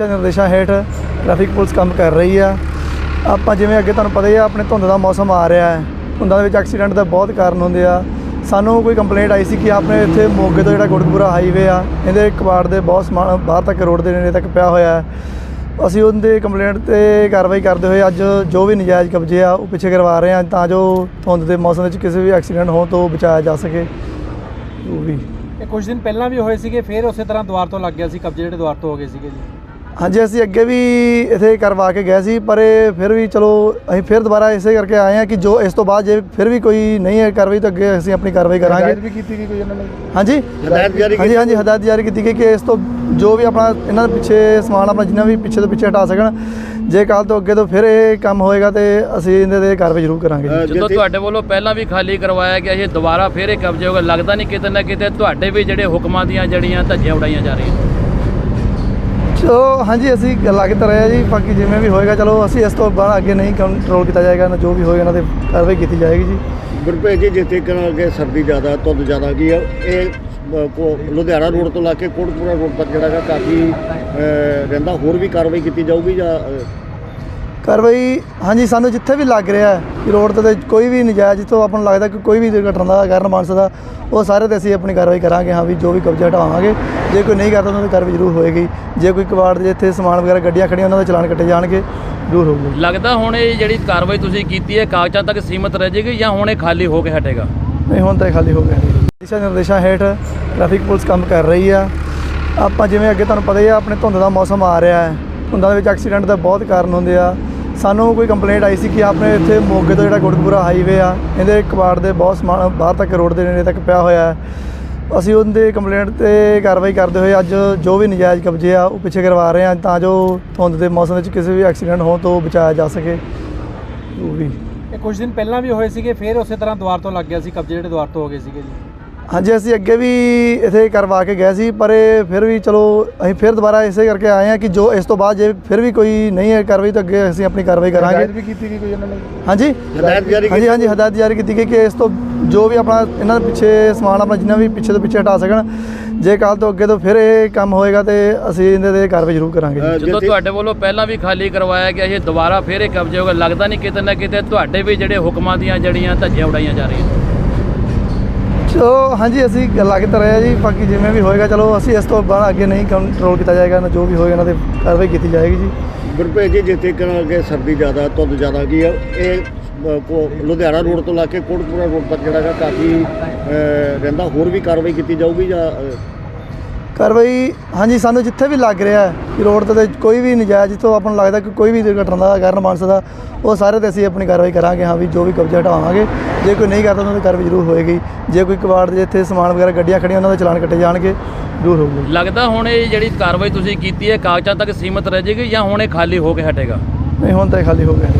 ਦਿਸ਼ਾ ਨਿਰਦੇਸ਼ਾਂ ਹੇਠ ਟ੍ਰੈਫਿਕ ਪੁਲਿਸ ਕੰਮ ਕਰ ਰਹੀ ਆ। ਆਪਾਂ ਜਿਵੇਂ ਅੱਗੇ ਤੁਹਾਨੂੰ ਪਤਾ ਹੀ ਆ, ਆਪਣੇ ਧੁੰਦ ਦਾ ਮੌਸਮ ਆ ਰਿਹਾ ਹੈ। ਧੁੰਦਾਂ ਦੇ ਵਿੱਚ ਐਕਸੀਡੈਂਟ ਦਾ ਬਹੁਤ ਕਾਰਨ ਹੁੰਦੇ ਆ। ਸਾਨੂੰ ਕੋਈ ਕੰਪਲੇਂਟ ਆਈ ਸੀ ਕਿ ਆਪਣੇ ਇੱਥੇ ਮੋਗੇ ਤੋਂ ਜਿਹੜਾ ਗੁੜਪੁਰਾ ਹਾਈਵੇ ਆ, ਇਹਦੇ ਕਬਾੜ ਦੇ ਬਹੁਤ ਸਮਾਨ, ਬਾਹਰ ਤੱਕ ਰੋਡ ਦੇ ਨੇੜੇ ਤੱਕ ਪਿਆ ਹੋਇਆ ਹੈ। ਅਸੀਂ ਉਹਦੇ ਕੰਪਲੇਂਟ ਤੇ ਕਾਰਵਾਈ ਕਰਦੇ ਹੋਏ ਅੱਜ ਜੋ ਵੀ ਨਜਾਇਜ਼ ਕਬਜ਼ੇ ਆ, ਉਹ ਪਿੱਛੇ ਕਰਵਾ ਰਹੇ ਹਾਂ ਤਾਂ ਜੋ ਧੁੰਦ ਦੇ ਮੌਸਮ ਵਿੱਚ ਕਿਸੇ ਵੀ ਐਕਸੀਡੈਂਟ ਹੋਣ ਤੋਂ ਬਚਾਇਆ ਜਾ ਸਕੇ। ਉਹ ਵੀ। ਇਹ ਕੁਝ ਦਿਨ ਪਹਿਲਾਂ ਵੀ ਹੋਏ ਸੀਗੇ, ਫਿਰ ਉਸੇ ਤਰ੍ਹਾਂ ਦੁਆਰ ਤੋਂ ਲੱਗ ਗਿਆ ਸੀ, ਕਬਜ਼ੇ ਜਿਹੜੇ ਦੁਆਰ ਤੋਂ ਹੋ ਗਏ ਸੀਗੇ ਜੀ। ਹਾਂਜੀ ਅਸੀਂ ਅੱਗੇ ਵੀ ਇਥੇ ਕਰਵਾ ਕੇ ਗਏ ਸੀ ਪਰ ਇਹ ਫਿਰ ਵੀ ਚਲੋ ਅਸੀਂ ਫਿਰ ਦੁਬਾਰਾ ਇਸੇ ਕਰਕੇ ਆਏ ਹਾਂ ਕਿ ਜੋ ਇਸ ਤੋਂ ਬਾਅਦ ਜੇ ਫਿਰ ਵੀ ਕੋਈ ਨਹੀਂ ਹੈ ਕਾਰਵਾਈ ਤਾਂ ਅੱਗੇ ਅਸੀਂ ਆਪਣੀ ਕਾਰਵਾਈ ਕਰਾਂਗੇ। ਵੀ ਕੀਤੀ ਗਈ ਕੋਈ ਇਹਨਾਂ ਨੇ? ਹਾਂਜੀ। ਹਦਾਇਤ ਜਾਰੀ ਹਾਂਜੀ ਹਾਂਜੀ ਹਦਾਇਤ ਜਾਰੀ ਕੀਤੀ ਗਈ ਕਿ ਇਸ ਤੋਂ ਜੋ ਵੀ ਆਪਣਾ ਇਹਨਾਂ ਦੇ ਪਿੱਛੇ ਸਮਾਨ ਆਪਣਾ ਜਿੰਨਾ ਵੀ ਪਿੱਛੇ ਤੋਂ ਪਿੱਛੇ ਹਟਾ ਸਕਣ ਜੇ ਕੱਲ ਤੋਂ ਅੱਗੇ ਤੋਂ ਫਿਰ ਇਹ ਕੰਮ ਹੋਏਗਾ ਤੇ ਅਸੀਂ ਇਹਦੇ ਤੇ ਕਾਰਵਾਈ ਜ਼ਰੂਰ ਕਰਾਂਗੇ ਜਦੋਂ ਤੁਹਾਡੇ ਵੱਲੋਂ ਪਹਿਲਾਂ ਵੀ ਖਾਲੀ ਕਰਵਾਇਆ ਗਿਆ ਸੀ ਦੁਬਾਰਾ ਫੇਰ ਇਹ ਕਬਜ਼ੇ ਹੋਗਾ ਲੱਗਦਾ ਨਹੀਂ ਕਿਤੇ ਨਾ ਕਿਤੇ ਤੁਹਾਡੇ ਵੀ ਜਿਹੜੇ ਹੁਕਮਾਂ ਦੀਆਂ ਜੜੀਆਂ ਧੱਜੀਆਂ ਉਡਾਈਆਂ ਜਾ ਰਹੀਆਂ ਸੋ ਹਾਂਜੀ, ਅਸੀਂ ਲੱਗ ਤਾਂ ਰਹੇ ਜੀ, ਬਾਕੀ ਜਿਵੇਂ ਵੀ ਹੋਏਗਾ, ਚਲੋ, ਅਸੀਂ ਇਸ ਤੋਂ ਬਾਅਦ ਅੱਗੇ ਨਹੀਂ ਕੰਟਰੋਲ ਕੀਤਾ ਜਾਏਗਾ, ਨਾ ਜੋ ਵੀ ਹੋਏਗਾ ਇਹਨਾਂ ਤੇ ਕਾਰਵਾਈ ਕੀਤੀ ਜਾਏਗੀ ਜੀ। ਗੁਰਪ੍ਰੀਤ ਜੀ, ਜਿੱਥੇ ਕਿ ਸਰਦੀ ਜ਼ਿਆਦਾ, ਧੁੰਦ ਜ਼ਿਆਦਾ ਕੀ ਆ, ਇਹ ਲੁਧਿਆਣਾ ਰੋਡ ਤੋਂ ਲਾ ਕੇ ਕੋਟਪੁਰਾ ਰੋਡ ਤੱਕ ਜਿਹੜਾ ਗਾ ਕਾਫੀ ਰਹਿੰਦਾ, ਹੋਰ ਵੀ ਕਾਰਵਾਈ ਕੀਤੀ ਜਾਊਗੀ ਜਾਂ ਕਾਰਵਾਈ ਹਾਂਜੀ ਸਾਨੂੰ ਜਿੱਥੇ ਵੀ ਲੱਗ ਰਿਹਾ ਹੈ ਕਿ ਰੋਡ ਤੇ ਕੋਈ ਵੀ ਨਜਾਇਜ਼ ਜਿੱਥੋਂ ਆਪਾਂ ਨੂੰ ਲੱਗਦਾ ਕਿ ਕੋਈ ਵੀ ਦੁਰਘਟਨਾ ਦਾ ਕਾਰਨ ਬਣ ਸਕਦਾ ਉਹ ਸਾਰੇ ਤੇ ਅਸੀਂ ਆਪਣੀ ਕਾਰਵਾਈ ਕਰਾਂਗੇ ਹਾਂ ਵੀ ਜੋ ਵੀ ਕਬਜ਼ਾ ਹਟਾਵਾਂਗੇ। ਜੇ ਕੋਈ ਨਹੀਂ ਕਰਦਾ ਉਹਨਾਂ ਦੀ ਕਾਰਵਾਈ ਜ਼ਰੂਰ ਹੋਏਗੀ। ਜੇ ਕੋਈ ਕਬਾੜ ਦੇ ਇੱਥੇ ਸਮਾਨ ਵਗੈਰਾ ਗੱਡੀਆਂ ਖੜੀਆਂ ਉਹਨਾਂ ਦਾ ਚਲਾਨ ਕੱਟੇ ਜਾਣਗੇ ਜ਼ਰੂਰ ਹੋਊਗਾ। ਲੱਗਦਾ ਹੁਣ ਇਹ ਜਿਹੜੀ ਕਾਰਵਾਈ ਤੁਸੀਂ ਕੀਤੀ ਹੈ ਕਾਗਜ਼ਾਂ ਤੱਕ ਸੀਮਤ ਰਹਿ ਜਾਏਗੀ ਜਾਂ ਹੁਣ ਇਹ ਖਾਲੀ ਹੋ ਕੇ ਹਟੇਗਾ? ਨਹੀਂ ਹੁਣ ਤਾਂ ਖਾਲੀ ਹੋ ਗਿਆ। ਦਿਸ਼ਾ ਨਿਰਦੇਸ਼ਾਂ ਹੇਠ ਟ੍ਰੈਫਿਕ ਪੁਲਿਸ ਕੰਮ ਕਰ ਰਹੀ ਆ। ਆਪਾਂ ਜਿਵੇਂ ਅੱਗੇ ਤੁਹਾਨੂੰ ਪਤਾ ਹੀ ਆ ਆਪਣੇ ਧੁੰਦ ਦਾ ਮੌਸਮ ਆ ਰਿਹਾ ਹੈ। ਧੁੰਦਾਂ ਦੇ ਵਿੱਚ ਐਕਸੀਡੈਂਟ ਦਾ ਬਹੁਤ ਕਾਰਨ ਹੁੰਦੇ ਆ। ਸਾਨੂੰ ਕੋਈ ਕੰਪਲੇਂਟ ਆਈ ਸੀ ਕਿ ਆਪਣੇ ਇੱਥੇ ਮੋਗੇ ਤੋਂ ਜਿਹੜਾ ਗੁਰਦੁਆਰਾ ਹਾਈਵੇ ਆ, ਇਹਦੇ ਕਬਾੜ ਦੇ ਬਹੁਤ ਸਮਾਨ, ਬਾਹਰ ਤੱਕ ਰੋਡ ਦੇ ਨੇੜੇ ਤੱਕ ਪਿਆ ਹੋਇਆ ਹੈ। ਅਸੀਂ ਉਹਦੇ ਕੰਪਲੇਂਟ ਤੇ ਕਾਰਵਾਈ ਕਰਦੇ ਹੋਏ ਅੱਜ ਜੋ ਵੀ ਨਜਾਇਜ਼ ਕਬਜ਼ੇ ਆ, ਉਹ ਪਿੱਛੇ ਕਰਵਾ ਰਹੇ ਹਾਂ ਤਾਂ ਜੋ ਧੁੰਦ ਦੇ ਮੌਸਮ ਵਿੱਚ ਕਿਸੇ ਵੀ ਐਕਸੀਡੈਂਟ ਹੋਣ ਤੋਂ ਬਚਾਇਆ ਜਾ ਸਕੇ। ਉਹ ਵੀ। ਇਹ ਕੁਝ ਦਿਨ ਪਹਿਲਾਂ ਵੀ ਹੋਏ ਸੀਗੇ, ਫਿਰ ਉਸੇ ਤਰ੍ਹਾਂ ਦੁਆਰ ਤੋਂ ਲੱਗ ਗਿਆ ਸੀ, ਕਬਜ਼ੇ ਜਿਹੜੇ ਦੁਆਰ ਤੋਂ ਹੋ ਗਏ ਸੀਗੇ ਜੀ। ਹਾਂਜੀ ਅਸੀਂ ਅੱਗੇ ਵੀ ਇਥੇ ਕਰਵਾ ਕੇ ਗਏ ਸੀ ਪਰ ਇਹ ਫਿਰ ਵੀ ਚਲੋ ਅਸੀਂ ਫਿਰ ਦੁਬਾਰਾ ਇਸੇ ਕਰਕੇ ਆਏ ਹਾਂ ਕਿ ਜੋ ਇਸ ਤੋਂ ਬਾਅਦ ਜੇ ਫਿਰ ਵੀ ਕੋਈ ਨਹੀਂ ਹੈ ਕਾਰਵਾਈ ਤਾਂ ਅੱਗੇ ਅਸੀਂ ਆਪਣੀ ਕਾਰਵਾਈ ਕਰਾਂਗੇ। ਵੀ ਕੀਤੀ ਗਈ ਕੋਈ ਇਹਨਾਂ ਨੇ? ਹਾਂਜੀ? ਹਦਾਇਤ ਜਾਰੀ ਹਾਂਜੀ ਹਾਂਜੀ ਹਦਾਇਤ ਜਾਰੀ ਕੀਤੀ ਗਈ ਕਿ ਇਸ ਤੋਂ ਜੋ ਵੀ ਆਪਣਾ ਇਹਨਾਂ ਦੇ ਪਿੱਛੇ ਸਮਾਨ ਆਪਣਾ ਜਿੰਨਾ ਵੀ ਪਿੱਛੇ ਤੋਂ ਪਿੱਛੇ ਹਟਾ ਸਕਣ ਜੇ ਕੱਲ ਤੋਂ ਅੱਗੇ ਤੋਂ ਫਿਰ ਇਹ ਕੰਮ ਹੋਏਗਾ ਤੇ ਅਸੀਂ ਇਹਦੇ ਤੇ ਕਾਰਵਾਈ ਜ਼ਰੂਰ ਕਰਾਂਗੇ। ਜਦੋਂ ਤੁਹਾਡੇ ਵੱਲੋਂ ਪਹਿਲਾਂ ਵੀ ਖਾਲੀ ਕਰਵਾਇਆ ਗਿਆ ਸੀ ਦੁਬਾਰਾ ਫੇਰ ਇਹ ਕਬਜ਼ੇ ਹੋਗਾ ਲੱਗਦਾ ਨਹੀਂ ਕਿਤੇ ਨਾ ਕਿਤੇ ਤੁਹਾਡੇ ਵੀ ਜਿਹੜੇ ਹੁਕਮਾਂ ਦੀਆਂ ਜੜੀਆਂ ਧੱਜੀਆਂ ਉਡਾਈਆਂ ਜਾ ਰਹੀਆਂ ਸੋ ਹਾਂਜੀ, ਅਸੀਂ ਲੱਗ ਤਾਂ ਰਹੇ ਜੀ, ਬਾਕੀ ਜਿਵੇਂ ਵੀ ਹੋਏਗਾ, ਚਲੋ, ਅਸੀਂ ਇਸ ਤੋਂ ਬਾਅਦ ਅੱਗੇ ਨਹੀਂ ਕੰਟਰੋਲ ਕੀਤਾ ਜਾਏਗਾ, ਨਾ ਜੋ ਵੀ ਹੋਏਗਾ, ਇਹਨਾਂ ਤੇ ਕਾਰਵਾਈ ਕੀਤੀ ਜਾਏਗੀ ਜੀ। ਗੁਰਪ੍ਰੀਤ ਜੀ ਜਿੱਥੇ ਕਿ ਸਰਦੀ ਜ਼ਿਆਦਾ, ਧੁੰਦ ਜ਼ਿਆਦਾ ਕੀ ਆ, ਇਹ ਲੁਧਿਆਣਾ ਰੋਡ ਤੋਂ ਲਾ ਕੇ ਕੋਟਪੁਰਾ ਰੋਡ ਤੱਕ ਜਿਹੜਾ ਗਾ ਕਾਫੀ ਰਹਿੰਦਾ, ਹੋਰ ਵੀ ਕਾਰਵਾਈ ਕੀਤੀ ਜਾਊਗੀ ਜਾਂ ਕਾਰਵਾਈ ਹਾਂਜੀ ਸਾਨੂੰ ਜਿੱਥੇ ਵੀ ਲੱਗ ਰਿਹਾ ਹੈ ਕਿ ਰੋਡ ਤੇ ਕੋਈ ਵੀ ਨਜਾਇਜ਼ ਜਿੱਥੋਂ ਆਪਾਂ ਨੂੰ ਲੱਗਦਾ ਕਿ ਕੋਈ ਵੀ ਦੁਰਘਟਨਾ ਦਾ ਕਾਰਨ ਬਣ ਸਕਦਾ ਉਹ ਸਾਰੇ ਤੇ ਅਸੀਂ ਆਪਣੀ ਕਾਰਵਾਈ ਕਰਾਂਗੇ ਹਾਂ ਵੀ ਜੋ ਵੀ ਕਬਜ਼ਾ ਹਟਾਵਾਂਗੇ। ਜੇ ਕੋਈ ਨਹੀਂ ਕਰਦਾ ਉਹਨਾਂ ਦੀ ਕਾਰਵਾਈ ਜ਼ਰੂਰ ਹੋਏਗੀ। ਜੇ ਕੋਈ ਕਬਾੜ ਦੇ ਇੱਥੇ ਸਮਾਨ ਵਗੈਰਾ ਗੱਡੀਆਂ ਖੜੀਆਂ ਉਹਨਾਂ ਦਾ ਚਲਾਨ ਕੱਟੇ ਜਾਣਗੇ ਜ਼ਰੂਰ ਹੋਊਗਾ। ਲੱਗਦਾ ਹੁਣ ਇਹ ਜਿਹੜੀ ਕਾਰਵਾਈ ਤੁਸੀਂ ਕੀਤੀ ਹੈ ਕਾਗਜ਼ਾਂ ਤੱਕ ਸੀਮਤ ਰਹਿ ਜਾਏਗੀ ਜਾਂ ਹੁਣ ਇਹ ਖਾਲੀ ਹੋ ਕੇ ਹਟੇਗਾ? ਨਹੀਂ ਹੁਣ ਤਾਂ ਇਹ ਖਾਲੀ ਹੋ ਗਿਆ